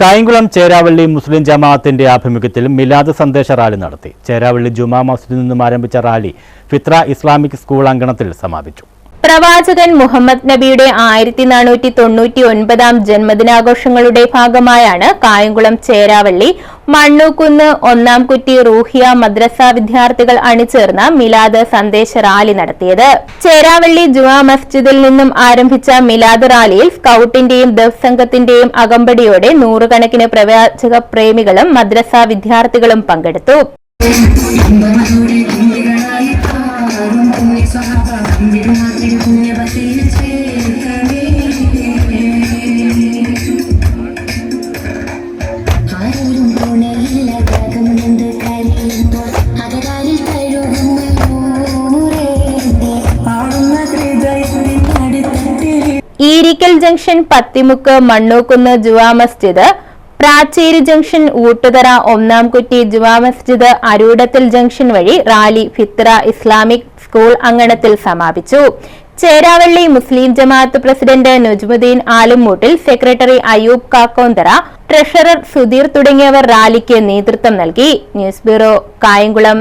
കായംകുളം ചേരാവള്ളി മുസ്ലിം ജമാഅത്തിന്റെ ആഭിമുഖ്യത്തിൽ മിലാദ് സന്ദേശ റാലി നടത്തി. ചേരാവള്ളി ജുമാ മസ്ജിദിൽ നിന്നും ആരംഭിച്ച റാലി ഫിത്ര ഇസ്ലാമിക് സ്കൂൾ അങ്കണത്തിൽ സമാപിച്ചു. പ്രവാചകൻ മുഹമ്മദ് നബിയുടെ ആയിരത്തി നാനൂറ്റി തൊണ്ണൂറ്റി ഒൻപതാം ജന്മദിനാഘോഷങ്ങളുടെ ഭാഗമായാണ് കായംകുളം ചേരാവള്ളി മണ്ണൂക്കുന്ന് ഒന്നാം കുറ്റി റൂഹിയ മദ്രസ വിദ്യാർത്ഥികൾ അണിചേർന്ന മിലാദ് സന്ദേശ റാലി നടത്തിയത്. ചേരാവള്ളി ജുമാ മസ്ജിദിൽ നിന്നും ആരംഭിച്ച മിലാദ് റാലിയിൽ സ്കൌട്ടിന്റെയും ദഫ് സംഘത്തിന്റെയും അകമ്പടിയോടെ നൂറുകണക്കിന് പ്രവാചക പ്രേമികളും മദ്രസ വിദ്യാർത്ഥികളും പങ്കെടുത്തു. ഈരിക്കൽ ജംഗ്ഷൻ പത്തിമുക്ക് മണ്ണൂക്കുന്ന് ജുവാ മസ്ജിദ് പ്രാച്ചേരി ജംഗ്ഷൻ ഊട്ടുതറ ഒന്നാം കുറ്റി ജുവാ മസ്ജിദ് അരൂടത്തിൽ ജംഗ്ഷൻ വഴി റാലി ഫിത്ര ഇസ്ലാമിക് സ്കൂൾ അങ്കണത്തിൽ സമാപിച്ചു. Cheravally Muslim Jamaath president Najmuddin Alummoottil secretary Ayyub Kakkonthara treasurer Sudheer തുടങ്ങിയവർ റാലിക്ക് നേതൃത്വം നൽകി. News bureau Kayamkulam.